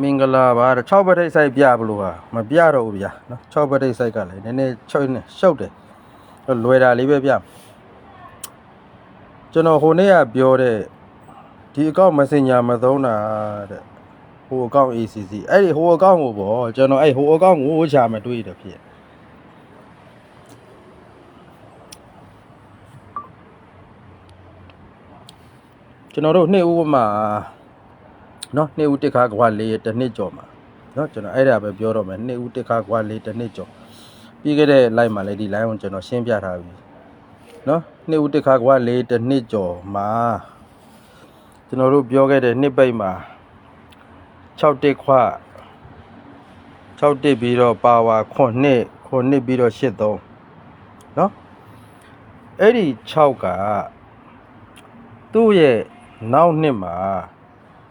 မင်္ဂလာပါ6ပဋိစိုက်ပြဘလို့ဟာမပြတော့ဘူးဗျာနော်6ပဋိစိုက်ကလည်းနည်းနည်း6နဲ့ရှုပ်တယ်လွယ်တာလေးပဲပြကျွန်တော်ဟိုနေ့ကပြောတဲ့ဒီအကောင့် Messenger မသုံးတာတဲ့ဟိုအကောင့် ACC အဲ့ဒီဟိုအကောင့်ကိုပေါ့ကျွန်တော်အဲ့ဟိုအကောင့်ကိုရှာမတွေ့တယ်ဖြစ် ကျွန်တော်တို့နှစ်ဦးမှာနော်နှစ်ဦးတစ်ခါကွာလေးတစ်နှစ်ကျော်မှာနော်ကျွန်တော်အဲ့ဒါပဲပြောတော့မယ်နှစ်ဦးတစ်ခါကွာလေးတစ်နှစ်ကျော်ပြီးခဲ့တဲ့ live မှာလည်းဒီ live ကိုကျွန်တော်ရှင်းပြထားပြီနော်နှစ်ဦးတစ်ခါကွာလေးတစ်နှစ်ကျော်မှာကျွန်တော်တို့ပြောခဲ့တဲ့နှစ်ပိတ်မှာ6တစ်ခွ6တစ်ပြီးတော့ပါဝါ9နှစ်9နှစ်ပြီးတော့83နော်အဲ့ဒီ6ကသူ့ရဲ့ နောက်နှစ်မှာ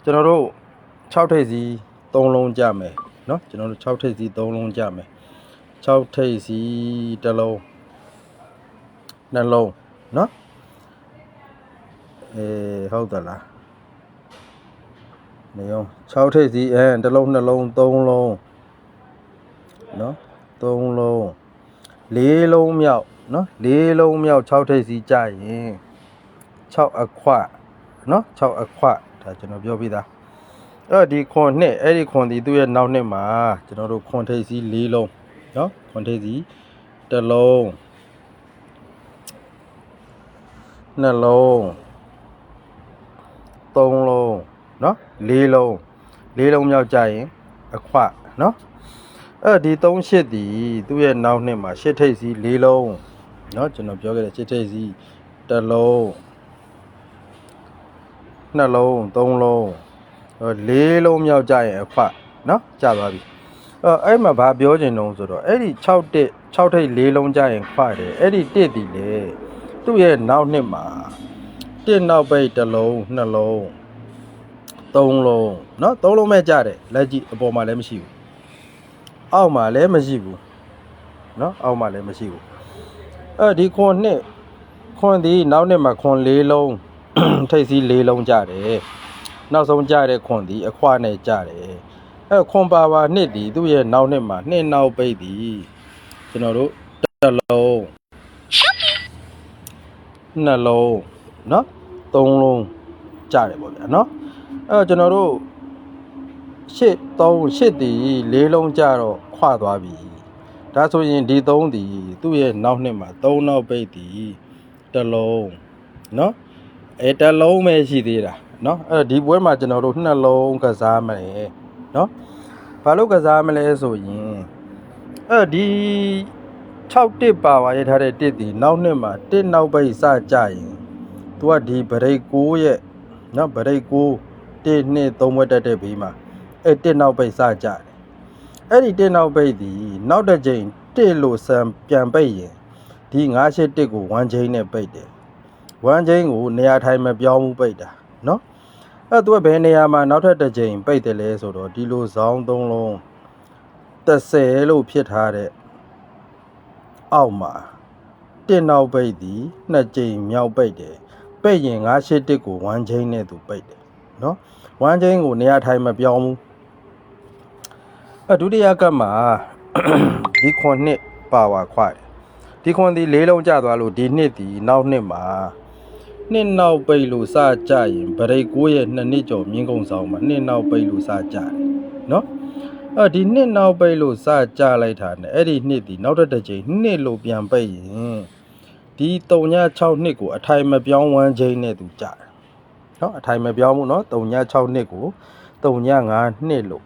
ကျွန်တော်တို့6ထိပ်စီ3လုံးကြမယ်เนาะကျွန်တော်တို့6ထိပ်စီ3လုံးကြမယ်6ထိပ်စီတစ်လုံးနှလုံးเนาะအေးဟုတ်သလားနေအောင်6ထိပ်စီအဲတစ်လုံးနှလုံး3လုံးเนาะ3လုံး4လုံးမြောက်เนาะ4လုံးမြောက်6ထိပ်စီကြရင်6အခွเ นาะ6အခွဒါကျွန်တော်ပြောပြသားအဲ့တော့ဒီခွန်နှစ်အဲ့ဒီခွန်ဒီသူ့ရဲ့နောက်နှစ်မှာကျွန်တော်တို့ခွန်ထိပ်စီ၄လုံးเนาะခွန်ထိပ်စီတစ်လုံးနှလုံးသုံးလုံးเนาะ၄လုံး၄လုံးမြောက်ကြရင်အခွเนาะအဲ့ဒီ၃ရှစ်ဒီသူ့ရဲ့နောက်နှစ်မှာရှစ်ထိပ်စီ၄လုံးเนาะကျွန်တော်ပြောခဲ့တဲ့ရှစ်ထိပ်စီတစ်လုံး နှလုံးသုံးလုံးဟိုလေးလုံးမြောက်ကြရင်အခွเนาะကြသွားပြီအဲအဲ့မှာဘာပြောချင်တုံးဆိုတော့အဲ့ဒီ6တစ်6ထိပ်လေးလုံးကြရင်ခွတယ်အဲ့ဒီတစ်ဒီလေသူ့ရဲ့နောက်နှစ်မှာတစ်နောက်ပိတ်တစ်လုံးနှလုံးသုံးလုံးเนาะသုံးလုံးပဲကြတယ်လက်ကြည့်အပေါ်မှာလည်းမရှိဘူးအောက်မှာလည်းမရှိဘူးเนาะအောက်မှာလည်းမရှိဘူးအဲဒီခွန်နှစ်ခွန်ဒီနောက်နှစ်မှာခွန်လေးလုံး ထိပ်စီးလေးလုံးကြတယ်နောက်ဆုံးကြတဲ့ခွန်ဒီအခွနဲ့ကြတယ်အဲခွန်ပါပါနှစ်ဒီသူ့ရဲ့နောက်နှစ်မှာနှစ်နောက်ပိတ်ဒီကျွန်တော်တို့တစ်လုံးနှစ်လုံးเนาะသုံးလုံးကြတယ်ပေါ့ဗျာเนาะအဲကျွန်တော်တို့ရှစ်သုံးရှစ်ဒီလေးလုံးကြတော့ခွသွားပြီဒါဆိုရင်ဒီသုံးဒီသူ့ရဲ့နောက်နှစ်မှာသုံးနောက်ပိတ်ဒီတစ်လုံးเนาะ အဲတစ်လုံးပဲရှိသေးတာเนาะအဲ့တော့ဒီပွဲမှာကျွန်တော်တို့နှစ်လုံးကစားမယ်เนาะဘာလို့ကစားမလဲဆိုရင်အဲ့ဒီ6တစ်ပါဝါရထားတဲ့တစ်ဒီနောက်နှစ်မှာတစ်နောက်ပိတ်စကြရင် तू ကဒီဗရိတ်6ရဲ့เนาะဗရိတ်6တစ်နှစ်3ဘွဲတက်တဲ့ဘေးမှာအဲ့တစ်နောက်ပိတ်စကြတယ်အဲ့ဒီတစ်နောက်ပိတ်ဒီနောက်တစ်ချိန်တစ်လို့ဆံပြန်ပိတ်ရင်ဒီ9ရှစ်တစ်ကို1ချိန်နဲ့ပိတ်တယ် ဝမ်းချင်းကိုနေရာထိုင်မပြောင်းဘူးပိတ်တာနော်အဲ့သူကဘယ်နေရာမှာနောက်ထပ်တစ်ချိန်ပိတ်တယ်လဲဆိုတော့ဒီလိုဇောင်းသုံးလုံး30လို့ဖြစ်ထားတဲ့အောက်မှာတင်နောက်ပိတ်သည်နှစ်ချိန်မြောက်ပိတ်တယ်ပိတ်ရင်981ကိုဝမ်းချင်းနဲ့သူပိတ်တယ်နော်ဝမ်းချင်းကိုနေရာထိုင်မပြောင်းဘူးအဒုတိယကပ်မှာဒီခွန်နှစ်ပါဝါခွာတယ်ဒီခွန်ဒီလေးလုံးကျသွားလို့ဒီနှစ်ဒီနောက်နှစ်မှာ နှစ်နောက်ပိတ်လို့စကြရင်ဗရိတ်ကိုရဲ့နှစ်နှစ်ကျော်မြင်းကုံဆောင်မှာနှစ်နောက်ပိတ်လို့စကြတယ်နော်အဲ့ဒီနှစ်နောက်ပိတ်လို့စကြလိုက်တာ ਨੇ အဲ့ဒီနှစ်ဒီနောက်တစ်တစ်ချိန်နှစ်လို့ပြန်ပိတ်ရင်ဒီ3ည6နှစ်ကိုအထိုင်မပြောင်းဝမ်းချိန်နဲ့သူကြတယ်နော်အထိုင်မပြောင်းဘူးနော်3ည6နှစ်ကို3ည5နှစ်လို့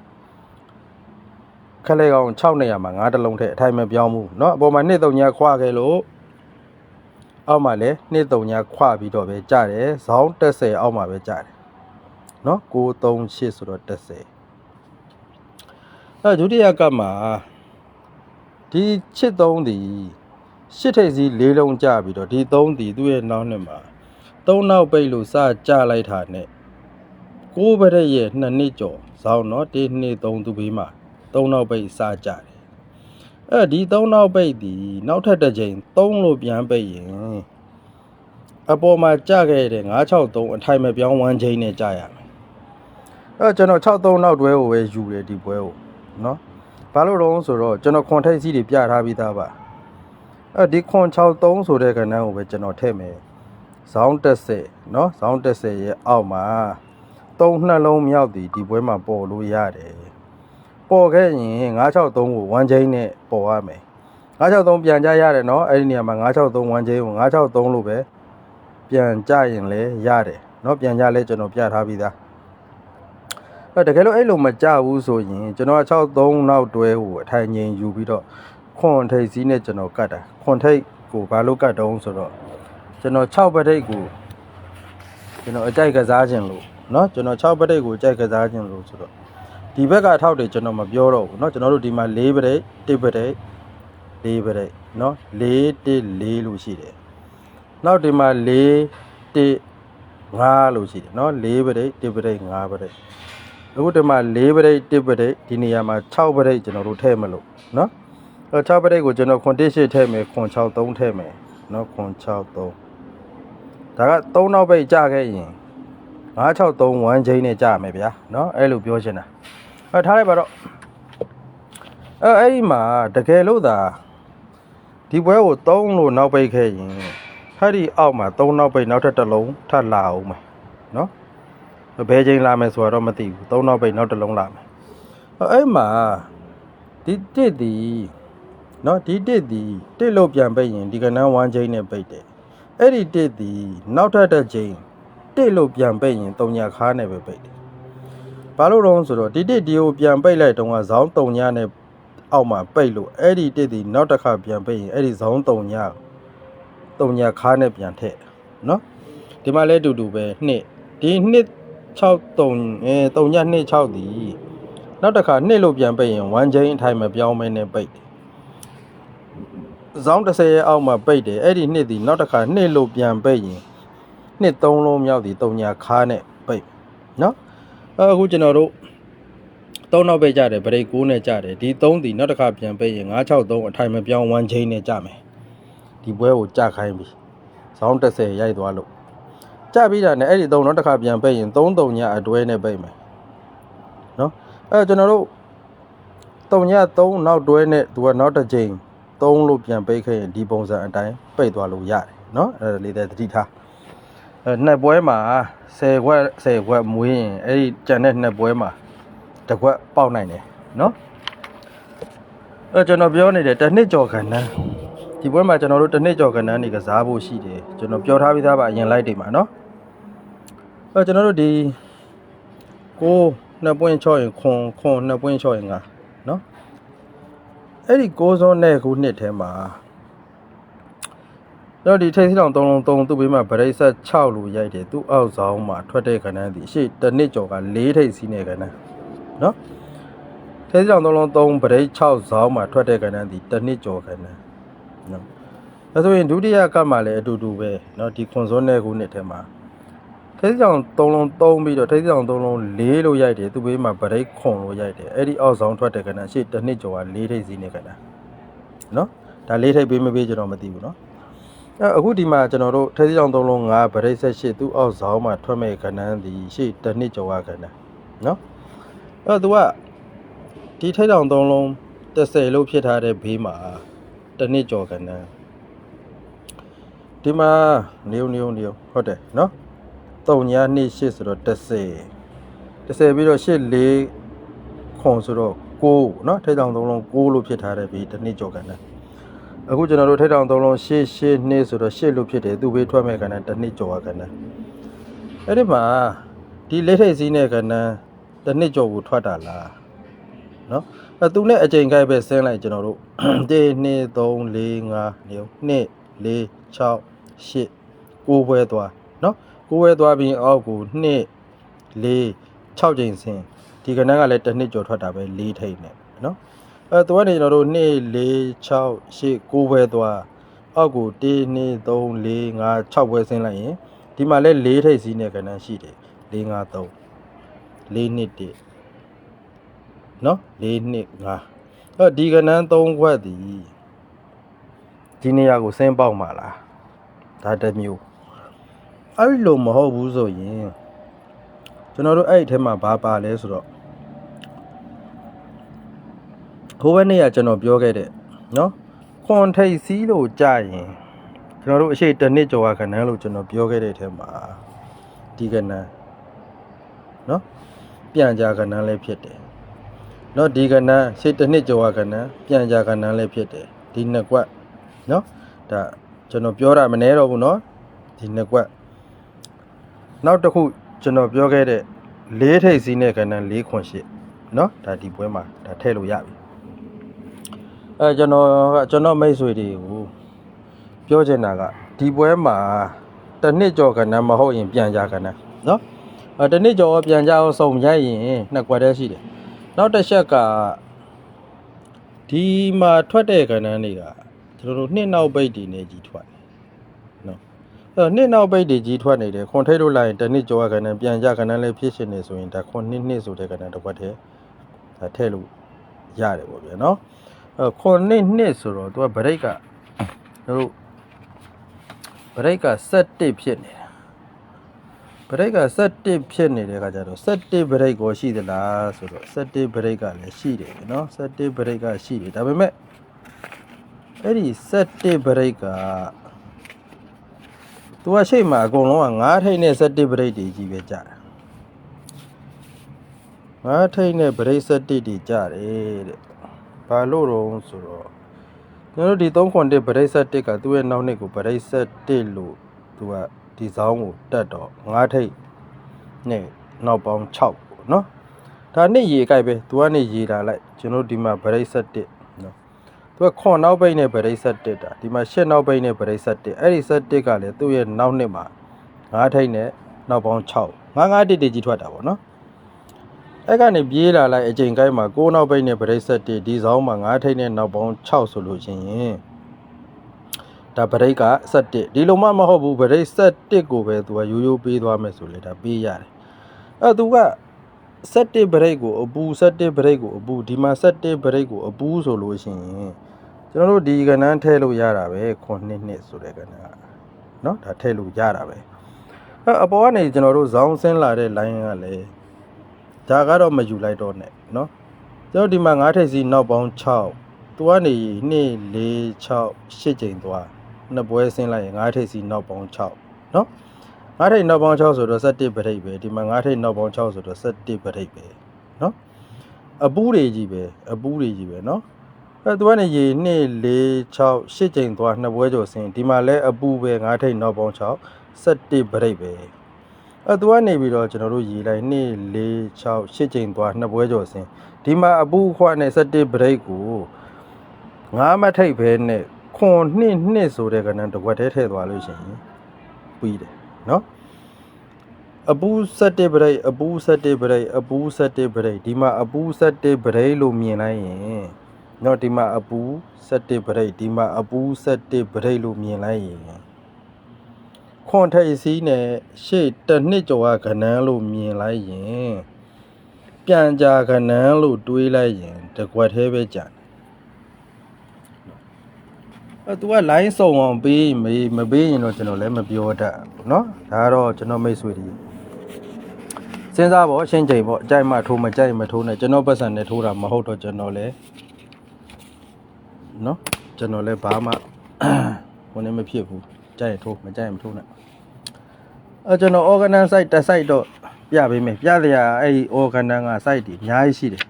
ခက်လေကောင်6နေရာမှာ9တလုံးထက်အထိုင်မပြောင်းဘူးเนาะအပေါ်မှာနှစ်3ညခွာခဲ့လို့ အောက်မှာလည်းနှစ်3ညခွပြီးတော့ပဲကြတယ်ဇောင်း30အောက်မှာပဲကြတယ်เนาะ938ဆိုတော့30အဲဒုတိယကပ်မှာဒီချစ်3ဒီရှစ်ထိပ်စီ၄လုံးကြပြီးတော့ဒီ3ဒီသူ့ရဲ့နောက်နှစ်မှာ3နောက်ပိတ်လို့စကြလိုက်တာနဲ့ကိုးပရက်ရဲ့နှစ်နှစ်ကျော်ဇောင်းเนาะ1 2 3သူဘေးမှာ3နောက်ပိတ်စကြတယ် အဲဒီ3နောက်ပိတ်ဒီနောက်ထပ်တစ်ချိန်3လို့ပြန်ပိတ်ရင်အပေါ်မှာကြခဲ့တဲ့963အထိုင်မပြောင်းဝမ်းချင်းနဲ့ကြရမယ်အဲတော့ကျွန်တော်63နောက်တွဲကိုပဲယူတယ်ဒီပွဲကိုနော်ဘာလို့တော့ဆိုတော့ကျွန်တော်ခွန်ထိတ်စီးတွေပြထားပြီးသားပါအဲဒီခွန်63ဆိုတဲ့ကဏ္ဍကိုပဲကျွန်တော်ထည့်မယ်ဇောင်းတက်စေနော်ဇောင်းတက်စေရဲ့အောက်မှာသုံးနှလုံးမြောက်သည်ဒီပွဲမှာပေါ်လို့ရတယ် ပေါ်ခဲ့ရင်963ကိုဝမ်းချင်းနဲ့ပေါ်ရမယ်963ပြန်ကြရတယ်နော်အဲ့ဒီနေရာမှာ963ဝမ်းချင်းကို963လို့ပဲ ပြန်ကြရင်လည်းရတယ်เนาะပြန်ကြလဲကျွန်တော်ပြထားပြီးသားအဲတကယ်လို့အဲ့လိုမကြဘူးဆိုရင်ကျွန်တော်63နောက်တွဲကိုအထိုင်ငိန်ယူပြီးတော့ခွန်ထိတ်စီးနဲ့ကျွန်တော်ကတ်တာခွန်ထိတ်ကိုဘာလို့ကတ်တုံးဆိုတော့ကျွန်တော်6ပထိတ်ကိုကျွန်တော်အကြိုက်ကစားခြင်းလို့เนาะကျွန်တော်6ပထိတ်ကိုအကြိုက်ကစားခြင်းလို့ဆိုတော့ ဒီဘက်ကထောက်တယ်ကျွန်တော်မပြောတော့ဘူးเนาะကျွန်တော်တို့ဒီမှာ4ပထိတ်1ပထိတ်4ပထိတ်เนาะ4 1 4လို့ရှိတယ် နောက်ဒီမှာ4 1 5လို့ရှိတယ်เนาะ4ပရိတ်1ပရိတ်5ပရိတ်အခုဒီမှာ4ပရိတ်1ပရိတ်ဒီနေရာမှာ6ပရိတ်ကျွန်တော်တို့ထည့်မလို့เนาะအဲ6ပရိတ်ကိုကျွန်တော်ခွန်1 8ထည့်မယ်ခွန်6 3ထည့်မယ်เนาะခွန်6 3ဒါက3နောက်ပိတ်ကြခဲ့ရင်9 6 3 1ချိန်နဲ့ကြမယ်ဗျာเนาะအဲ့လိုပြောချင်တာ အဲထားလိုက်ပါတော့အဲအဲ့ဒီမှာတကယ်လို့သာဒီပွဲကို3လို့နောက်ပိတ်ခဲ့ရင်ဖက်ဒီအောက်မှာ၃နောက်ပိတ်နောက်ထပ်တစ်လုံးထပ်လာအောင်မယ်နော်ဘယ်ချိန်လာမယ်ဆိုတော့မသိဘူး၃နောက်ပိတ်နောက်တစ်လုံးလာမယ်အဲ့မှာဒီတစ်ဒီနော်ဒီတစ်ဒီတစ်လို့ပြန်ပိတ်ရင်ဒီကနန်း1ချိန်နဲ့ပိတ်တယ်အဲ့ဒီတစ်ဒီနောက်ထပ်တစ်ချိန်တစ်လို့ပြန်ပိတ်ရင်၃ညခါနဲ့ပဲပိတ်တယ် ဘာလို့တော့ဆိုတော့ဒီတစ်ဒီကိုပြန်ပိတ်လိုက်တုန်းကဇောင်း၃ညနဲ့အောက်မှာပိတ်လို့အဲ့ဒီတစ်ဒီနောက်တစ်ခါပြန်ပိတ်ရင်အဲ့ဒီဇောင်း၃ညတုံညာခါနဲ့ပြန်ထည့်နော်ဒီမှာလဲအတူတူပဲနှစ်ဒီနှစ်6 3အဲတုံညာနှစ်6ဒီနောက်တစ်ခါနှစ်လို့ပြန်ပိတ်ရင်1ချိန်အထိုင်မပြောင်းမဲနဲ့ပိတ်တယ်ဇောင်း30ရဲ့အောက်မှာပိတ်တယ်အဲ့ဒီနှစ်ဒီနောက်တစ်ခါနှစ်လို့ပြန်ပိတ်ရင်နှစ်3လုံးမြောက်ဒီတုံညာခါနဲ့ပိတ်နော် အခုကျွန်တော်တို့သုံးနောက်ပိတ်ကြတယ်ဗရိတ်6နဲ့ကြတယ်ဒီ3ဒီနောက်တစ်ခါပြန်ပိတ်ရင်963အထိုင်မပြောင်း1ချိန်နဲ့ကြမယ်ဒီပွဲကိုကြခိုင်းပြီဇောင်း30ရိုက်သွားလို့ကြပြီးတာနဲ့အဲ့ဒီသုံးတော့တစ်ခါပြန်ပိတ်ရင်3 3ညအတွဲနဲ့ပိတ်မယ်နော်အဲ့ကျွန်တော်တို့3ည3နောက်တွဲနဲ့သူကနောက်တစ်ချိန်3လို့ပြန်ပိတ်ခဲ့ရင်ဒီပုံစံအတိုင်းပိတ်သွားလို့ရတယ်နော်အဲ့ဒါလေးတည်းသတိထားအဲ့ နှစ်ပွဲမှာ10ခွက်10ခွက်မွေးရင်အဲ့ဒီကြံတဲ့နှစ်ပွဲမှာတစ်ခွက်ပေါက်နိုင်တယ်နော်အဲ့ကျွန်တော်ပြောနေတယ်တစ်နှစ်ကျော်ခဏန်းဒီပွဲမှာကျွန်တော်တို့တစ်နှစ်ကျော်ခဏန်းနေကစားဖို့ရှိတယ်ကျွန်တော်ပြောထားပြီးသားပါအရင်လိုက်တွေမှာနော်အဲ့ကျွန်တော်တို့ဒီကိုနှစ်ပွင့်ချော့ရင်ခွန်ခွန်နှစ်ပွင့်ချော့ရင်ကနော်အဲ့ဒီကိုစုံးတဲ့ခုနှစ်ထဲမှာ တော့ဒီထိတ်စီတောင်3လုံး3သူ့ဘေးမှာဗရိတ်ဆက်6လို့ရိုက်တယ်သူ့အောက်ဆောင်မှာထွက်တဲ့ကဏ္ဍဒီရှေ့တစ်နှစ်ကျော်က4ထိတ်စီးနေကဏ္ဍเนาะထိတ်စီတောင်3လုံး3ဗရိတ်6ဆောင်မှာထွက်တဲ့ကဏ္ဍဒီတစ်နှစ်ကျော်ကဏ္ဍ နော်ဒါဆိုရင်ဒုတိယကပ်မှာလည်းအတူတူပဲเนาะဒီခွန်စောနဲ့ခုနှစ်ထဲမှာထိပ်ဆောင်3လုံး3ပြီးတော့ထိပ်ဆောင်3လုံး4လို့ရိုက်တယ်သူဘေးမှာဗရိတ်ခွန်လို့ရိုက်တယ်အဲ့ဒီအောက်ဆောင်ထွက်တဲ့ကဏ္ဍရှေ့တစ်နှစ်ကျော်က4ထိပ်စီးနေကဏ္ဍเนาะဒါ4ထိပ်ပေးမပေးကျွန်တော်မသိဘူးเนาะ အဲအခုဒီမှာကျွန်တော်တို့ထိပ်ဆောင်3လုံး5ဗရိတ်ဆက်ရှေ့သူ့အောက်ဆောင်မှာထွက်မဲ့ကဏ္ဍဒီရှေ့တစ်နှစ်ကျော်ကကဏ္ဍเนาะအဲ့သူကဒီထိပ်ဆောင်3လုံး30လို့ဖြစ်ထားတဲ့ဘေးမှာ တစ်နှစ်ကျော်ကဏ္ဍဒီမှာနေုံနေုံနေုံဟုတ်တယ်နော်3ညာ2 8ဆိုတော့30 30ပြီးတော့8 4ခွန်ဆိုတော့9နော်ထိတ်တောင်3လုံး9လို့ဖြစ်ထားတယ်ပြီးတစ်နှစ်ကျော်ကဏ္ဍ အခုကျွန်တော်တို့ထိတ်တောင်3လုံး8 8 2ဆိုတော့8လို့ဖြစ်တယ်သူဘေးထွက်မဲ့ကဏ္ဍတစ်နှစ်ကျော်ကဏ္ဍအဲ့ဒီမှာဒီလက်ထိတ်စည်းနဲ့ကဏ္ဍတစ်နှစ်ကျော်ကိုထွက်တာလားနော်အဲသူနဲ့အချိန်ခိုက်ပဲဆင်းလိုက်ကျွန်တော်တို့1 2 3 4 5နေ2 4 6 8 9ပွဲသွားနော်9ပွဲသွားပြီးအောက်ကို2 4 6ချိန်ဆင်းဒီကဏ္ဍကလည်းတစ်နှစ်ကျော်ထွက်တာပဲ4ထိပ်နဲ့နော် အဲသူကနေကျွန်တော်တို့2 4 6 8 9ပွဲသွားအောက်ကို1 2 3 4 5 6ပွဲဆင်းလိုက်ရင်ဒီမှာလည်း4ထိပ်စီးနဲ့ကဏ္ဍရှိတယ်4 5 3 4နှစ်1နော်4နှစ်5အဲ့ဒီကဏ္ဍ3ခွက်ဒီဒီနေရာကိုဆင်းပေါက်မှာလားဒါတစ်မျိုးအဲ့လိုမဟုတ်ဘူးဆိုရင်ကျွန်တော်တို့အဲ့ဒီထဲမှာဘာပါလဲဆိုတော့ ဟိုဘက်နေ့ကကျွန်တော်ပြောခဲ့တဲ့နော်ခွန်ထိတ်စီးလို့ကြာရင်ကျွန်တော်တို့အရှိတနစ်ကျော်ကခဏန်းလို့ကျွန်တော်ပြောခဲ့တဲ့အထဲမှာဒီခဏန်းနော်ပြန်ကြခဏန်းလည်းဖြစ်တယ်နော်ဒီခဏန်းရှိတနစ်ကျော်ကခဏန်းပြန်ကြခဏန်းလည်းဖြစ်တယ်ဒီနှစ်ကွက်နော်ဒါကျွန်တော်ပြောတာမနေတော့ဘူးနော်ဒီနှစ်ကွက်နောက်တစ်ခုကျွန်တော်ပြောခဲ့တဲ့၄ထိပ်စီးနဲ့ခဏန်း၄ခွန်ရှိနော်ဒါဒီပွဲမှာဒါထည့်လို့ရပြီ အဲကျွန်တော်ကျွန်တော်မိတ်ဆွေတွေကိုပြောချင်တာကဒီပွဲမှာတနှစ်ကျော်ကဏ္ဍမဟုတ်ရင်ပြန်ကြကဏ္ဍနော်အဲတနှစ်ကျော်ပြန်ကြအောင်စုံရိုက်ရင်နှစ်ကွက်တည်းရှိတယ်နောက်တစ်ချက်ကဒီမှာထွက်တဲ့ကဏ္ဍတွေကကျွန်တော်တို့နှစ်နောက်ပိတ်တည်နေကြီးထွက်နော်အဲနှစ်နောက်ပိတ်တည်ကြီးထွက်နေတယ်ခွန်ထိတ်လို့လိုက်ရင်တနှစ်ကျော်ကဏ္ဍပြန်ကြကဏ္ဍလေးဖြစ်ရှင်နေဆိုရင်ဒါခွန်နှစ်နှစ်ဆိုတဲ့ကဏ္ဍတစ်ကွက်တည်းဒါထည့်လို့ရတယ်ပေါ့ဗျာနော် ခွန်နှစ်နှစ်ဆိုတော့သူကဗရိတ်ကတို့ဗရိတ်က7ဖြစ်နေတာဗရိတ်က7ဖြစ်နေတဲ့ခါကျတော့7ဗရိတ်ကိုရှိသလားဆိုတော့7ဗရိတ်ကလည်းရှိတယ်နော်7ဗရိတ်ကရှိတယ်ဒါပေမဲ့အဲ့ဒီ7ဗရိတ်ကသူကရှိတ်မှာအကုန်လုံးက9ထိပ်နဲ့17ဗရိတ်တွေကြီးပဲကြာတာ9ထိပ်နဲ့ဗရိတ်17တွေကြာတယ်တဲ့ ဘာလို့တော့ဆိုတော့ကျွန်တော်တို့ဒီ3ခွန်1ဗရိတ်17ကသူ့ရဲ့နောက်နှစ်ကိုဗရိတ်17လို့သူကဒီဇောင်းကိုတက်တော့9ထိပ်နဲ့နောက်ပေါင်း6ပေါ့နော်ဒါနှစ်ရေကြိုက်ပဲသူကနေရေတာလိုက်ကျွန်တော်တို့ဒီမှာဗရိတ်17နော်သူကခွန်နောက်ပိတ်နဲ့ဗရိတ်ဆက်တစ်တာဒီမှာရှစ်နောက်ပိတ်နဲ့ဗရိတ်ဆက်တစ်အဲ့ဒီဆက်တစ်ကလည်းသူ့ရဲ့နောက်နှစ်မှာငါးထိပ်နဲ့နောက်ပေါင်း6ငါးငါးတစ်တစ်ကြီးထွက်တာပေါ့နော် အဲ့ကနေပြေးလာလိုက်အချိန်ကိုင်းမှာကိုးနောက်ပိတ်နဲ့ဗရိတ်ဆက်တစ်ဒီဆောင်မှာငါးထိပ်နဲ့နောက်ပေါင်း6ဆိုလို့ရှိရင်ဒါဗရိတ်ကဆက်တစ်ဒီလိုမှမဟုတ်ဘူးဗရိတ်ဆက်တစ်ကိုပဲသူကရိုးရိုးပေးသွားမယ်ဆိုလေဒါပေးရတယ်အဲ့သူက 17ဗရိတ်ကိုအပူ17ဗရိတ်ကိုအပူဒီမှာ17ဗရိတ်ကိုအပူဆိုလို့ရှိရင်ကျွန်တော်တို့ဒီကဏ္ဍထည့်လို့ရတာပဲခွန်နှစ်နှစ်ဆိုတဲ့ကဏ္ဍကเนาะဒါထည့်လို့ရတာပဲအဲအပေါ်ကနေကျွန်တော်တို့ဇောင်းဆင်းလာတဲ့ line ကလည်း ဒါကတော့မယူလိုက်တော့နဲ့เนาะကျွန်တော်ဒီမှာ9ထိပ်စီနောက်ပေါင်း6သူကနေ2 4 6 8ချိန်သွားနှစ်ပွဲဆင်းလိုက်ရင်9ထိပ်စီနောက်ပေါင်း6เนาะ ငါးထိပ်နောက်ပေါင်း6ဆိုတော့17ပရိတ်ပဲဒီမှာငါးထိပ်နောက်ပေါင်း6ဆိုတော့17ပရိတ်ပဲเนาะအပူးတွေကြီးပဲအပူးတွေကြီးပဲเนาะအဲသူကနေရေ2 4 6 8ချိန်သွားနှစ်ပွဲကျော်ဆင်းဒီမှာလဲအပူးပဲငါးထိပ်နောက်ပေါင်း6 17ပရိတ်ပဲ အဲသူကနေပြီးတော့ကျွန်တော်တို့ရေလိုက်2 4 6 8ချိန်သွားနှစ်ပွဲကျော်ဆင်းဒီမှာအပူးခွနဲ့17ပရိတ်ကိုငါးမထိပ်ပဲနဲ့ခွန်နှစ်နှစ်ဆိုတဲ့ကဏ္ဍတစ်ခွက်တည်းထည့်သွားလို့ရှိရင်ပြီးတယ်နော်အပူ17ဗရိတ်အပူ17ဗရိတ်အပူ17ဗရိတ်ဒီမှာအပူ17ဗရိတ်လို့မြင်လိုက်ရင်နော်ဒီမှာအပူ17ဗရိတ်ဒီမှာအပူ17ဗရိတ်လို့မြင်လိုက်ရင် ခွန်ထိပ်စီးနဲ့ရှေ့တစ်နှစ်ကျော်ကကဏန်းလို့မြင်လိုက်ရင်ပြန်ကြာကဏန်းလို့တွေးလိုက်ရင်တကွက်သေးပဲကြာတယ်အဲ तू က line စုံအောင်ပေးမေးမပေးရင်တော့ကျွန်တော်လည်းမပြောတတ်ဘူးเนาะဒါကတော့ကျွန်တော်မိတ်ဆွေတွေစဉ်းစားပေါ့အရှင်းချိန်ပေါ့အကြိုက်မှထိုးမကြိုက်မထိုးနဲ့ကျွန်တော်ပတ်စံနဲ့ထိုးတာမဟုတ်တော့ကျွန်တော်လည်းเนาะကျွန်တော်လည်းဘာမှ ဟိုနေမဖြစ်ဘူးကြိုက်ရင်ထိုးမကြိုက်ရင်မထိုးနဲ့ အဲကျွန်တော် organize site တစ် site တော့ပြပေးမယ်ပြစရာအဲ့ဒီ organize က site တွေအများကြီးရှိတယ်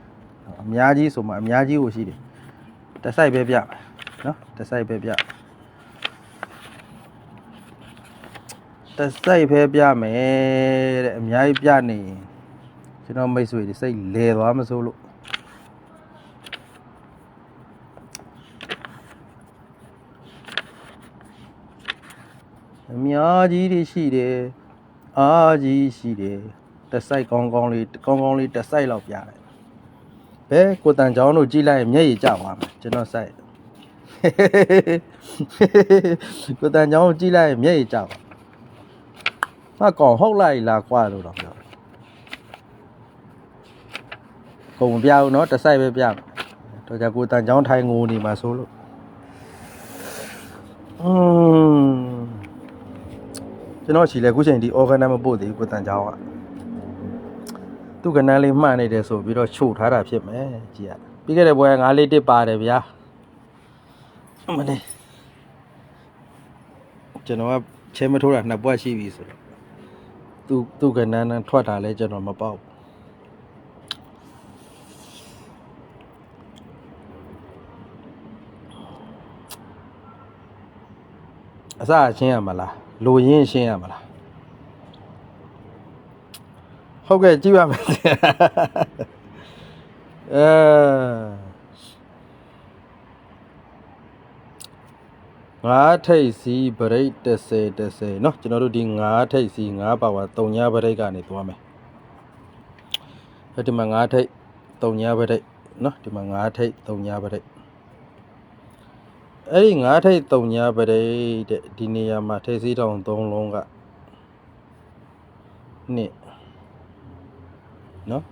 အများကြီးဆိုမှအများကြီးကိုရှိတယ်တစ် site ပဲပြမယ်နော်တစ် site ပဲပြတစ် site ပဲပြမယ်တဲ့အများကြီးပြနေရင်ကျွန်တော်မိတ်ဆွေတွေစိတ်လဲသွားမစိုးလို့အများကြီးတွေရှိတယ် အားကြီးရှိတယ်တစ်ဆိုင်ကောင်းကောင်းလေးကောင်းကောင်းလေးတစ်ဆိုင်လောက်ပြတယ်ဘဲကိုတန်ချောင်းတို့ကြည့်လိုက်ရင်မျက်ရည်ကျသွားမှာကျွန်တော်ဆိုင် ကိုတန်ချောင်းကိုကြည့်လိုက်ရင်မျက်ရည်ကျသွားဟာကောင်ဟုတ်လိုက်လားကွာလို့တော့ပြောကုန်မပြဘူးเนาะတစ်ဆိုင်ပဲပြမယ်တော့ကြကိုတန်ချောင်းထိုင်ငိုနေမှာဆိုလို့อืม ကျွန်တော်ချီလဲအခုချိန်ဒီ organ မပို့သေးဘူးကိုတန်ချောင်းကသူ့ကနန်းလေးမှန်နေတယ်ဆိုပြီးတော့ချို့ထားတာဖြစ်မယ်ကြည်ရပြီးခဲ့တဲ့ဘွဲ9လေးတစ်ပါတယ်ဗျာမလေးကျွန်တော်ကချဲမထိုးတာနှစ်ပွက်ရှိပြီဆိုတော့သူသူ့ကနန်းနဲ့ထွက်တာလဲကျွန်တော်မပေါက်ဘူးအစရှင်းရမလား လိုရင်းရှင်းရမလားဟုတ်ကဲ့ကြည့်ပါမယ် အဲငါးထိတ်စီဗရိတ်30 30เนาะကျွန်တော်တို့ဒီငါးထိတ်စီငါးပါဝါ3ညဗရိတ်ကနေသွားမယ်အဲဒီမှာငါးထိတ်3ညဗရိတ်เนาะဒီမှာငါးထိတ်3ညဗရိတ် အဲ့ဒီငါးထိပ်သုံညာပရိတ်တဲ့ဒီနေရာမှာထိပ်စည်းတောင်သုံးလုံးကနှစ်နော်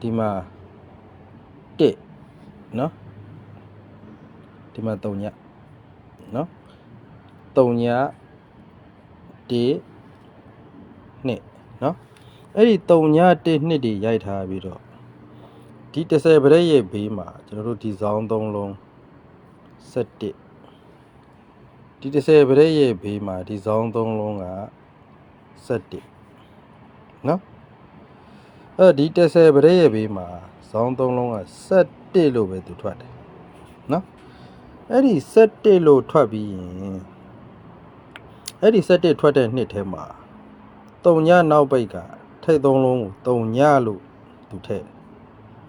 ဒီမှာတစ်နော်ဒီမှာသုံညာနော်သုံညာတစ်နှစ်နော်အဲ့ဒီသုံညာတစ်နှစ်တွေရိုက်ထားပြီးတော့ဒီ30ပရိတ်ရဲ့ဘေးမှာကျွန်တော်တို့ဒီဇောင်းသုံးလုံး17 ဒီ30ပရက်ရဲ့ဘေးမှာဒီဇောင်း3လုံးက7နော်အဲ့ဒီ30ပရက်ရဲ့ဘေးမှာဇောင်း3လုံးက7လို့ပဲသူထွက်တယ်နော်အဲ့ဒီ7လို့ထွက်ပြီးရင်အဲ့ဒီ7ထွက်တဲ့နှစ်ထဲမှာတုံညနောက်ပိတ်ကထိတ်သုံးလုံးကိုတုံညလို့သူထည့်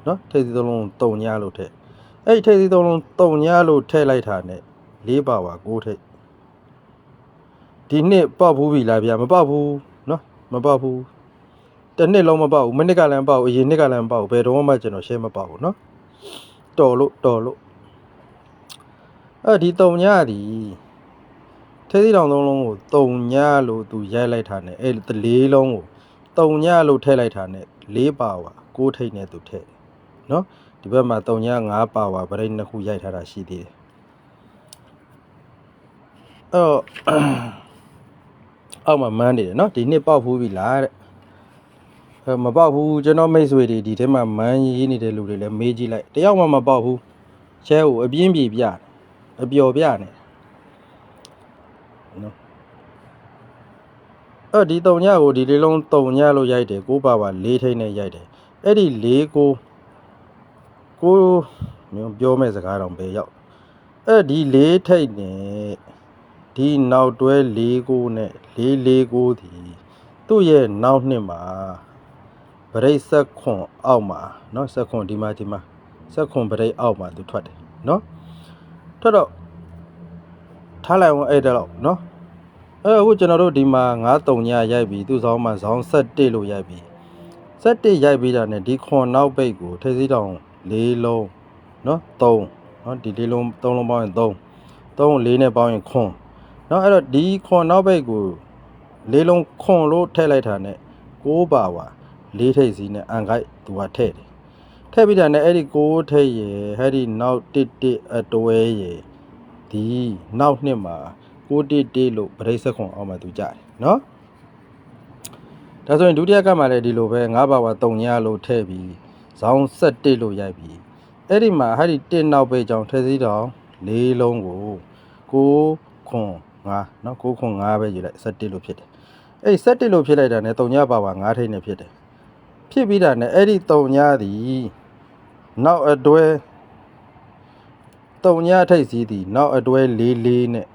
နော်ထိတ်စီသုံးလုံးကိုတုံညလို့ထည့်အဲ့ဒီထိတ်စီသုံးလုံးတုံညလို့ထည့်လိုက်တာနဲ့လေးပါပါကိုထိတ် ဒီနှစ်ပေါက်ဘူးပြီလားဗျာမပေါက်ဘူးနော်မပေါက်ဘူးတစ်နှစ်လုံးမပေါက်ဘူးမနှစ်ကလည်းမပေါက်ဘူးအရင်နှစ်ကလည်းမပေါက်ဘူးဘယ်တော့မှကျွန်တော်ရှင်းမပေါက်ဘူးနော်တော်လို့တော်လို့အဲ့ဒီတုံညသည်ထဲသီးတောင်သုံးလုံးကိုတုံညလို့သူရိုက်လိုက်တာ ਨੇ အဲ့ဒီလေးလုံးကိုတုံညလို့ထည့်လိုက်တာ ਨੇ လေးပါဝါကိုးထိတ်နဲ့သူထည့်နော်ဒီဘက်မှာတုံည၅ပါဝါဗရိတ်နှစ်ခုရိုက်ထားတာရှိသေးတယ်အဲ့တော့ အောက်မှာမန်းနေတယ်နော်ဒီနှစ်ပေါက်ဖူးပြီလားတဲ့အဲမပေါက်ဘူးကျွန်တော်မိတ်ဆွေတွေဒီထဲမှာမန်းရေးနေတဲ့လူတွေလည်းမေးကြည့်လိုက်တယောက်မှမပေါက်ဘူးချဲကိုအပြင်းပြေပြတယ်အပျော်ပြနေနော်အဲ့ဒီတုံညကိုဒီလေးလုံးတုံညလို့ရိုက်တယ်ကိုပါပါလေးထိန်းနဲ့ရိုက်တယ်အဲ့ဒီလေးကိုကိုမျိုးပြောမဲ့စကားတော့ဘယ်ရောက်အဲ့ဒီလေးထိပ်နဲ့ ဒီနောက်တွဲလေးကိုနဲ့လေးလေးကိုဒီသူ့ရဲ့နောက်နှစ်မှာဗရိတ်ဆက်ခွန်အောက်မှာเนาะဆက်ခွန်ဒီမှာဒီမှာဆက်ခွန်ဗရိတ်အောက်မှာသူထွက်တယ်เนาะ ထွက်တော့ထားလိုက်အောင်အဲ့ဒါတော့เนาะအဲအခုကျွန်တော်တို့ဒီမှာ9-3ညရိုက်ပြီးသူ့ဆောင်မှာဇောင်း7လို့ရိုက်ပြီး7ရိုက်ပြီးတာ ਨੇ ဒီခွန်နောက်ပိတ်ကိုထိစည်းတောင်၄လုံးเนาะ3เนาะဒီ၄လုံး3လုံးပေါင်းရင်3 3 4နဲ့ပေါင်းရင်ခွန် เนาะအဲ့တော့ဒီခွန်နောက်ပိတ်ကို၄လုံးခွန်လို့ထည့်လိုက်တာ ਨੇ 6ပါဝါ၄ထိပ်စီနဲ့အန်ခိုက်သူကထည့်တယ် ထည့်ပြီးတာနဲ့အဲ့ဒီကိုးထိတ်ရယ်အဲ့ဒီနောက်တစ်တစ်အတွဲရယ်ဒီနောက်နှစ်မှာကိုးတစ်တစ်လို့ဗရိတ်ဆက်ခွန်အောင်မှသူကြတယ်နော်ဒါဆိုရင်ဒုတိယကမှလည်းဒီလိုပဲ၅ပါးဝါ၃ညလို့ထည့်ပြီးဇောင်းဆက်တစ်လို့ရိုက်ပြီးအဲ့ဒီမှာအဲ့ဒီတစ်နောက်ပဲကြောင်ထည့်စည်းတောင်၄လုံးကိုကိုးခွန် 5နော်ကိုးခွန်5ပဲယူလိုက်ဆက်တစ်လို့ဖြစ်တယ်အဲ့ဆက်တစ်လို့ဖြစ်လိုက်တာနဲ့၃ညပါဝါ၅ထိတ်နဲ့ဖြစ်တယ်ဖြစ်ပြီးတာနဲ့အဲ့ဒီတုံညာသည်နောက်အတွဲတုံညာထိတ်စည်းသည်နောက်အတွဲလေးလေးနဲ့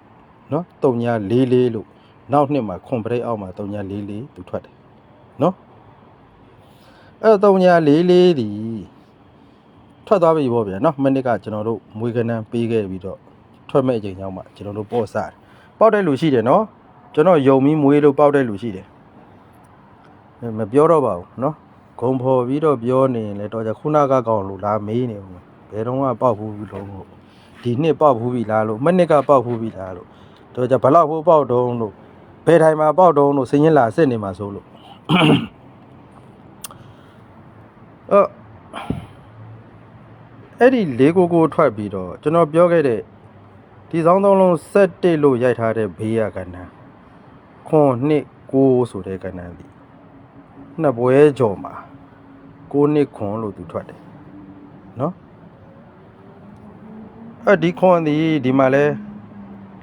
နော်တုံညာလေးလေးလို့နောက်နှစ်မှာခွန်ပရိတ်အောက်မှာတုံညာလေးလေးသူထွက်တယ်နော်အဲ့တုံညာလေးလေးသည်ထွက်သွားပြီပေါ့ဗျာနော်မနစ်ကကျွန်တော်တို့မွေးကနန်းပေးခဲ့ပြီးတော့ထွက်မဲ့အချိန်ကြောင်းမှာကျွန်တော်တို့ပေါ့စားတယ် ပေါက်တဲ့လူရှိတယ်နော်ကျွန်တော်ယုံပြီးမွေးလို့ပေါက်တဲ့လူရှိတယ်မပြောတော့ပါဘူးနော်ဂုံဖော်ပြီးတော့ပြောနေရင်လည်းတော့ကြခုနကကောင်လို့လာမေးနေဦးမယ်ဘယ်တော့မှပေါက်ဘူးလို့လို့ဒီနှစ်ပေါက်ဘူးပြီလားလို့မနှစ်ကပေါက်ဘူးပြီလားလို့တော့ကြဘလောက်ဖို့ပေါက်တုံးလို့ဘယ်ထိုင်မှာပေါက်တုံးလို့စင်ရင်လာစစ်နေမှာဆိုလို့အော်အဲ့ဒီလေးကိုကိုထွက်ပြီးတော့ကျွန်တော်ပြောခဲ့တဲ့ ဒီဆောင်သုံးလုံးဆက်တစ်လို့ရိုက်ထားတဲ့ဘေးရကဏ္ဍခွန်နှစ်ကိုဆိုတဲ့ကဏ္ဍဒီနှစ်ပွဲကြော်မှာကိုနှစ်ခွန်လို့သူထွက်တယ်နော်အဲ့ဒီခွန်ဒီဒီမှာလဲ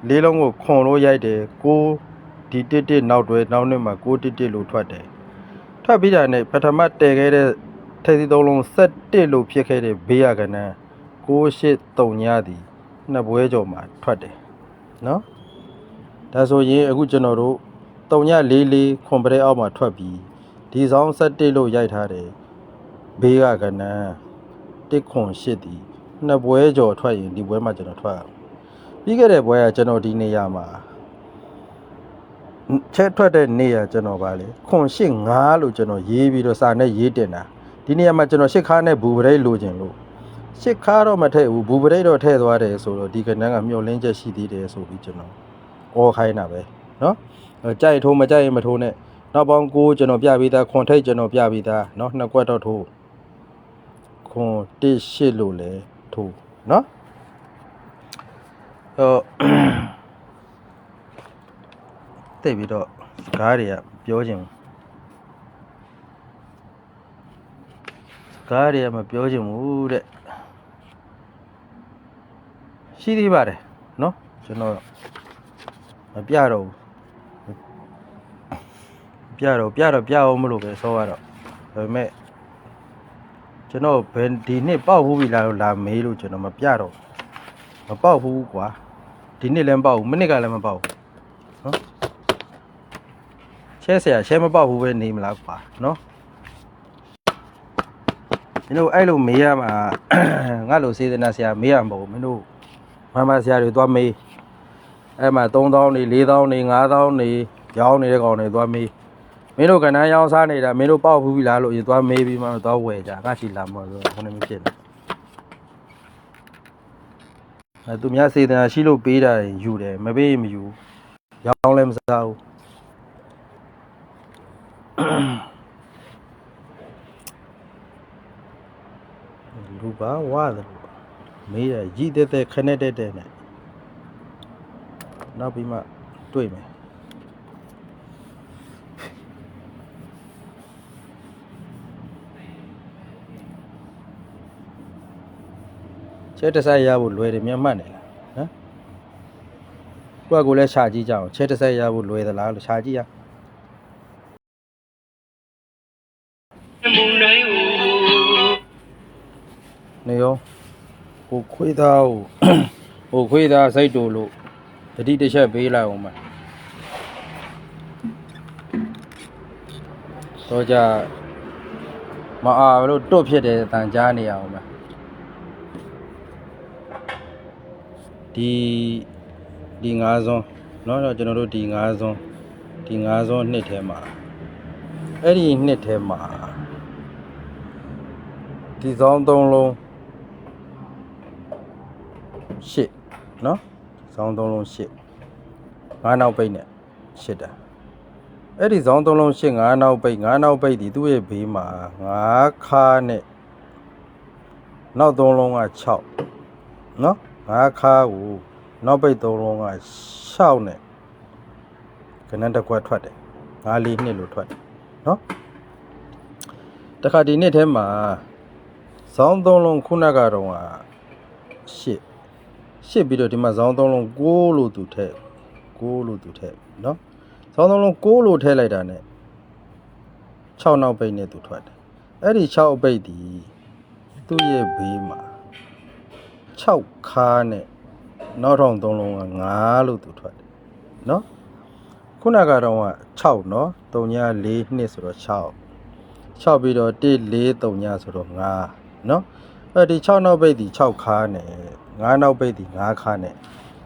လေးလုံးကိုခွန်လို့ရိုက်တယ်ကိုဒီတစ်တစ်နောက်တွဲနောက်နှစ်မှာကိုတစ်တစ်လို့ထွက်တယ်ထွက်ပြီးတာနဲ့ပထမတည်ခဲ့တဲ့ထိပ်သီးသုံးလုံး7လို့ဖြစ်ခဲ့တဲ့ဘေးရကဏ္ဍ6839ညသည် နှစ်ပွဲကြော်မှာထွက်တယ်နော်ဒါဆိုရင်အခုကျွန်တော်တို့344ခွန်ပရဲအောက်မှာထွက်ပြီးဒီဆောင်71လို့ရိုက်ထားတယ်ဘေးကကနန်း1ခွန်8ဒီနှစ်ပွဲကြော်ထွက်ရင်ဒီပွဲမှာကျွန်တော်ထွက်အောင်ပြီးခဲ့တဲ့ပွဲကကျွန်တော်ဒီနေရာမှာချက်ထွက်တဲ့နေရာကျွန်တော်ပါလေခွန်8 5လို့ကျွန်တော်ရေးပြီးတော့စာနဲ့ရေးတင်တာဒီနေရာမှာကျွန်တော်8ခါနဲ့ဘူပရိတ်လိုချင်လို့ 8ခါတော့မထည့်ဘူးဘူပရိတ်တော့ထည့်သွားတယ်ဆိုတော့ဒီကနန်းကမျောလင်းချက်ရှိသေးတယ်ဆိုပြီးကျွန်တော် အော်ခိုင်းတာပဲเนาะကြိုက်ထိုးမကြိုက်ရင်မထိုးနဲ့နောက်ပေါင်းကိုကျွန်တော်ပြပေးသားခွန်ထိတ်ကျွန်တော်ပြပေးသားเนาะနှစ်ကွက်တော့ထိုးခွန်တစ်ရှစ်လို့လဲထိုးเนาะဟို တိတ်ပြီးတော့စကားတွေကပြောခြင်းစကားတွေကမပြောခြင်းဘူးတဲ့ ရှိသေးပါတယ်เนาะကျွန်တော် မပြတော့ဘူးပြတော့ပြတော့ပြအောင်မလို့ပဲဆောကတော့ဒါပေမဲ့ကျွန်တော်ဘယ်ဒီနှစ်ပေါက်ဘူးပြီလားလို့လာမေးလို့ကျွန်တော်မပြတော့မပေါက်ဘူးကွာဒီနှစ်လည်းမပေါက်ဘူးမနှစ်ကလည်းမပေါက်ဘူးနော်ချဲဆရာချဲမပေါက်ဘူးပဲနေမလားကွာနော်မင်းတို့အဲ့လိုမေးရမှာ ငါလိုစေတနာဆရာမေးရမှာမဟုတ်ဘူးမင်းတို့ မမဆရာတွေသွားမေးအဲ့မှာ3000နေ4000နေ5000နေရောင်းနေတဲ့ကောင်တွေသွားမေးမင်းတို့ကဏ္ဍရောင်းစားနေတာမင်းတို့ပေါက်ဘူးပြီလားလို့ရင်သွားမေးပြီးမှသွားဝယ်ကြငါချီလာမှာဆိုတော့ခုနမဖြစ်နေအဲသူများစေတနာရှိလို့ပေးတာယူတယ်မပေးရင်မယူရောင်းလည်းမစားဘူးလူပါဝါတယ် မေးရရည်တဲ့တဲ့ခနဲ့တဲ့တဲ့နဲ့နောက်ပြီးမှတွေ့မယ်ချဲတစ်ဆိုင်ရဖို့လွယ်တယ်မြန်မှတ်နေလားဟမ်ကိုကကိုလည်းရှာကြည့်ကြအောင်ချဲတစ်ဆိုင်ရဖို့လွယ်သလားလို့ရှာကြည့်ရမု ဟိုခွေးသားဟိုဟိုခွေးသားစိတ်တူလို့တတိတစ်ချက်ပေးလိုက်အောင်မတော့ကြမအားလို့တွတ်ဖြစ်တယ်တန်ကြားနေရအောင်မဒီဒီငါးစွန်းเนาะတော့ကျွန်တော်တို့ဒီငါးစွန်းဒီငါးစွန်းနှစ်ထဲမှာအဲ့ဒီနှစ်ထဲမှာဒီဆောင်သုံးလုံး ရှစ်နော်ဇောင်းသုံးလုံးရှစ်ငါးနောက်ပိတ်နဲ့ရှစ်တာအဲ့ဒီဇောင်းသုံးလုံးရှစ်ငါးနောက်ပိတ်ငါးနောက်ပိတ်ဒီသူ့ရဲ့ဘေးမှာငါးခါနဲ့နောက်သုံးလုံးက6နော်ငါးခါကိုနောက်ပိတ်သုံးလုံးက6နဲ့ကနန်းတစ်ခွက်ထွက်တယ်ငါးလေးနှစ်လို့ထွက်တယ်နော်တခါဒီနှစ်ထဲမှာဇောင်းသုံးလုံးခုနကတော့ရှစ် ရှစ်ပြီးတော့ဒီမှာဇောင်းသုံးလုံး6လို့သူထည့်6လို့သူထည့်เนาะဇောင်းသုံးလုံး6လို့ထည့်လိုက်တာ ਨੇ 6နောက်ပိတ်နဲ့သူထွက်တယ်အဲ့ဒီ6အပိတ်ဒီသူ့ရဲ့ဘေးမှာ6ခါနဲ့နောက်ထောင်သုံးလုံးက9လို့သူထွက်တယ်เนาะခုနကတော့က6เนาะ3ည4နှစ်ဆိုတော့6 6ပြီးတော့1 4 3ညဆိုတော့9เนาะအဲ့ဒီ6နောက်ပိတ်ဒီ6ခါနဲ့ ငါးနောက်ပိတ်သည်ငါးခါနဲ့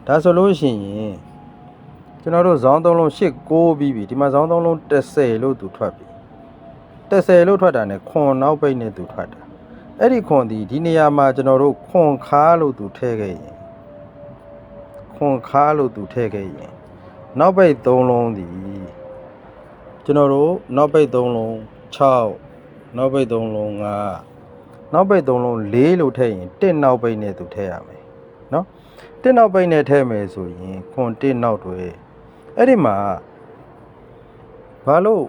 ဒါဆိုလို့ရှိရင်ကျွန်တော်တို့ဇောင်းသုံးလုံး၈၉ပြီးပြီဒီမှာဇောင်းသုံးလုံး30လို့သူထွက်ပြီ30လို့ထွက်တာနဲ့ခွန်နောက်ပိတ်နဲ့သူထွက်တာအဲ့ဒီခွန်ဒီဒီနေရာမှာကျွန်တော်တို့ခွန်ခါလို့သူထည့်ခဲ့ရင်ခွန်ခါလို့သူထည့်ခဲ့ရင်နောက်ပိတ်3လုံးဒီကျွန်တော်တို့နောက်ပိတ်3လုံး6နောက်ပိတ်3လုံး9နောက်ပိတ်3လုံး4လို့ထည့်ရင်1နောက်ပိတ်နဲ့သူထည့်ရမယ် ะ1နောက်ပိတ်နဲ့ထည့်မယ်ဆိုရင်ခွန်1နောက်တွေအဲ့ဒီမှာ ဘာလို့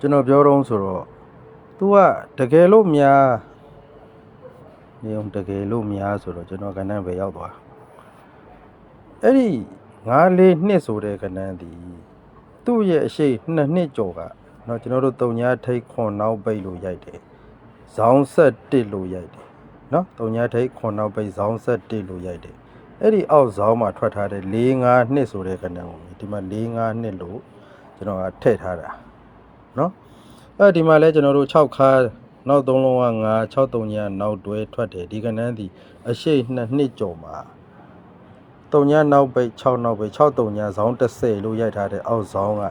ကျွန်တော်ပြောတော့ဆိုတော့ तू ကတကယ်လို့များနေအောင်တကယ်လို့များဆိုတော့ကျွန်တော်ကဏ္ဍပဲရောက်သွားအဲ့ဒီ9လေးနှစ်ဆိုတဲ့ကဏ္ဍဒီသူ့ရဲ့အရှိနှစ်နှစ်ကျော်ကเนาะကျွန်တော်တို့တုံညာထိတ်ခွန်နောက်ပိတ်လို့ရိုက်တယ်ဇောင်းဆက်တစ်လို့ရိုက်တယ် နော်တုံညာထိတ်ခွန်နောက်ပိတ်ဇောင်းဆက်တိလို့ရိုက်တယ်အဲ့ဒီအောက်ဇောင်းမှာထွက်ထားတဲ့၄၅နှစ်ဆိုတဲ့ကဏ္ဍကိုဒီမှာ၄၅နှစ်လို့ကျွန်တော်ကထည့်ထားတာနော်အဲ့ဒီမှာလဲကျွန်တော်တို့6ခါနောက်3လုံးက9 6 3ညနောက်တွဲထွက်တယ်ဒီကဏ္ဍသည်အရှိတ်2နှစ်ကျော်မှာ3ညနောက်ပိတ်6နောက်ပိတ်6 3ညဇောင်း30လို့ရိုက်ထားတဲ့အောက်ဇောင်းက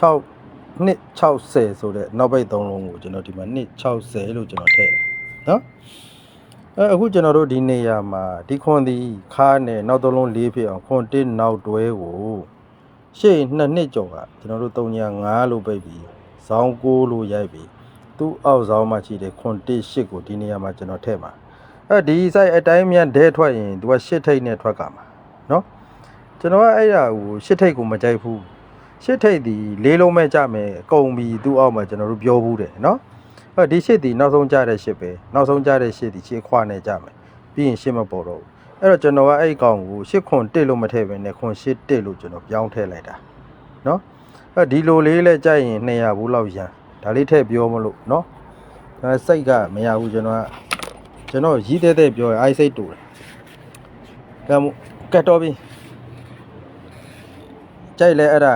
6နှစ်60ဆိုတဲ့နောက်ပိတ်3လုံးကိုကျွန်တော်ဒီမှာနှစ်60လို့ကျွန်တော်ထည့်နော် အဲအခုကျွန်တော်တို့ဒီနေရာမှာဒီခွန်ဒီခါနဲ့နောက်3လုံး4ဖြစ်အောင်ခွန်1နောက်တွဲကိုရှေ့နှစ်နှစ်ကျော်ကကျွန်တော်တို့3ည9လို့ပိတ်ပြီး ဇောင်း6လို့ရိုက်ပြီသူ့အောက်ဇောင်းမှာရှိတဲ့ခွန်1 8ကိုဒီနေရာမှာကျွန်တော်ထည့်ပါအဲဒီ site အတိုင်းမြန်ဒဲထွက်ရင်သူက8ထိတ်နဲ့ထွက်ကမှာเนาะကျွန်တော်ကအဲ့ဒါကို8ထိတ်ကိုမကြိုက်ဘူး8ထိတ်ဒီလေးလုံးမဲ့ကြမယ်အကုန်ပြီသူ့အောက်မှာကျွန်တော်တို့ပြောဘူးတယ်เนาะ ဟောဒီရှစ်ဒီနောက်ဆုံးကြတဲ့ရှစ်ပဲနောက်ဆုံးကြတဲ့ရှစ်ဒီရှစ်ခွာနဲ့ကြမယ်ပြီးရင်ရှစ်မပေါ်တော့ဘူးအဲ့တော့ကျွန်တော်ကအဲ့အကောင်ကိုရှစ်ခွန်တက်လို့မထည့်ပဲနဲ့ခွန်ရှစ်တက်လို့ကျွန်တော်ပြောင်းထည့်လိုက်တာနော်အဲ့ဒီလိုလေးလဲကြိုက်ရင်200ဘူးလောက်ရန်ဒါလေးထည့်ပြောမလို့နော်အဲစိတ်ကမရဘူးကျွန်တော်ကကျွန်တော်ရီးတဲ့တဲ့ပြောရအိုက်စိတ်တူတယ်ကဲမို့ကတ်တော့ပြီကြိုက်လဲအဲ့ဒါ